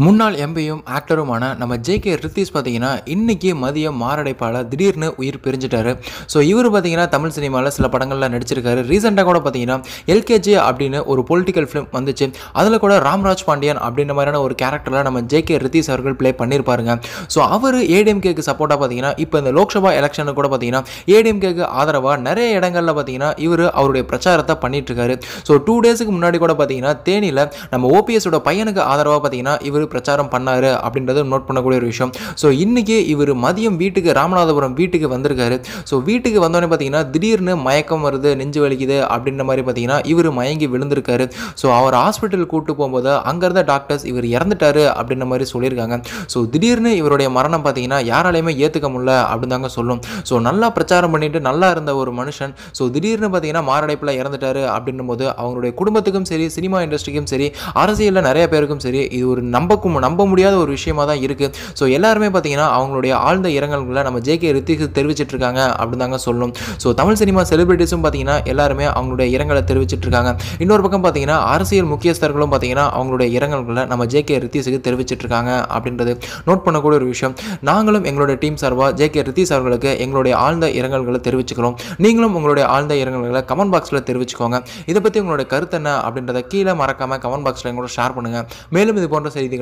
முன்னாள் எம்பியும் ஆக்டருமான நம்ம J K Ritheesh பார்த்தீங்கன்னா இன்றைக்கி மதியம் மாரடைப்பால் திடீர்னு உயிர் பிரிஞ்சிட்டாரு. ஸோ இவர் பார்த்தீங்கன்னா தமிழ் சினிமாவில் சில படங்களில் நடிச்சிருக்காரு. ரீசெண்டாக கூட பார்த்தீங்கன்னா எல்கேஜி அப்படின்னு ஒரு பொலிட்டிக்கல் ஃபிலிம் வந்துச்சு. அதில் கூட ராம்ராஜ் பாண்டியன் அப்படின்ற மாதிரியான ஒரு கேரக்டரில் நம்ம ஜே கே ரித்தீஷ் அவர்கள் ப்ளே பண்ணியிருப்பாருங்க ஸோ அவர் ஏடிஎம்கேக்கு சப்போர்ட்டாக பார்த்தீங்கன்னா இப்போ இந்த லோக்சபா எலெக்ஷனுக்கு கூட பார்த்தீங்கன்னா ஏடிஎம்கேக்கு ஆதரவாக நிறைய இடங்களில் பார்த்தீங்கன்னா இவர் அவருடைய பிரச்சாரத்தை பண்ணிட்டு இருக்காரு. ஸோ டூ டேஸுக்கு முன்னாடி கூட பார்த்தீங்கன்னா தேனியில் நம்ம ஓபிஎஸோட பையனுக்கு ஆதரவாக பார்த்தீங்கன்னா இவர் பிரச்சாரம் பண்ணாரு அப்படின்றது நோட் பண்ணக்கூடிய ஒரு விஷயம். ஸோ இன்னைக்கு இவர் மதியம் வீட்டுக்கு ராமநாதபுரம் வீட்டுக்கு வந்திருக்காரு. ஸோ வீட்டுக்கு வந்தோடனே பார்த்தீங்கன்னா திடீர்னு மயக்கம் வருது நெஞ்சு வலிக்குது அப்படின்ற மாதிரி பார்த்தீங்கன்னா இவர் மயங்கி விழுந்திருக்காரு. ஸோ அவர் ஹாஸ்பிட்டல் கூட்டு போகும்போது அங்கே இருந்த டாக்டர்ஸ் இவர் இறந்துட்டாரு அப்படின்ற மாதிரி சொல்லியிருக்காங்க. ஸோ திடீர்னு இவருடைய மரணம் பார்த்தீங்கன்னா யாராலையுமே ஏற்றுக்க முடியல அப்படின்னு தாங்க சொல்லும். ஸோ நல்லா பிரச்சாரம் பண்ணிட்டு நல்லா இருந்த ஒரு மனுஷன். ஸோ திடீர்னு பார்த்தீங்கன்னா மாரடைப்பில் இறந்துட்டாரு அப்படின்னும் போது அவங்களுடைய குடும்பத்துக்கும் சரி சினிமா இண்டஸ்ட்ரிக்கும் சரி அரசியலில் நிறைய பேருக்கும் சரி இது ஒரு நம்பக்கும் நம்ப முடியாத ஒரு விஷயமா தான் இருக்குது ஸோ எல்லாருமே பார்த்தீங்கன்னா அவங்களுடைய ஆழ்ந்த இரங்கல்களை நம்ம ஜே கே ரித்திக்கு தெரிவிச்சிட்டு இருக்காங்க அப்படின்னு தாங்க சொல்லணும். ஸோ தமிழ் சினிமா செலிபிரிட்டிஸும் பார்த்தீங்கன்னா எல்லாருமே அவங்களுடைய இரங்கலை தெரிவிச்சிட்டு இருக்காங்க. இன்னொரு பக்கம் பார்த்தீங்கன்னா அரசியல் முக்கியஸ்தர்களும் பார்த்தீங்கன்னா அவங்களுடைய இரங்கல்களை நம்ம ஜே கே ரித்தீஸுக்கு தெரிவிச்சிட்டு இருக்காங்க அப்படின்றது நோட் பண்ணக்கூடிய ஒரு விஷயம். நாங்களும் எங்களுடைய டீம் சார்பாக ஜே கே ரித்திஸ் அவர்களுக்கு எங்களுடைய ஆழ்ந்த இரங்கல்களை தெரிவிச்சுக்கிறோம். நீங்களும் உங்களுடைய ஆழ்ந்த இரங்கல்களை கமெண்ட் பாக்ஸில் தெரிவிச்சுக்கோங்க. இதை பற்றி உங்களுடைய கருத்து என்ன அப்படின்றத கீழே மறக்காம கமெண்ட் பாக்ஸில் எங்களோட ஷேர் பண்ணுங்கள் மேலும் இது போன்ற செய்திகள்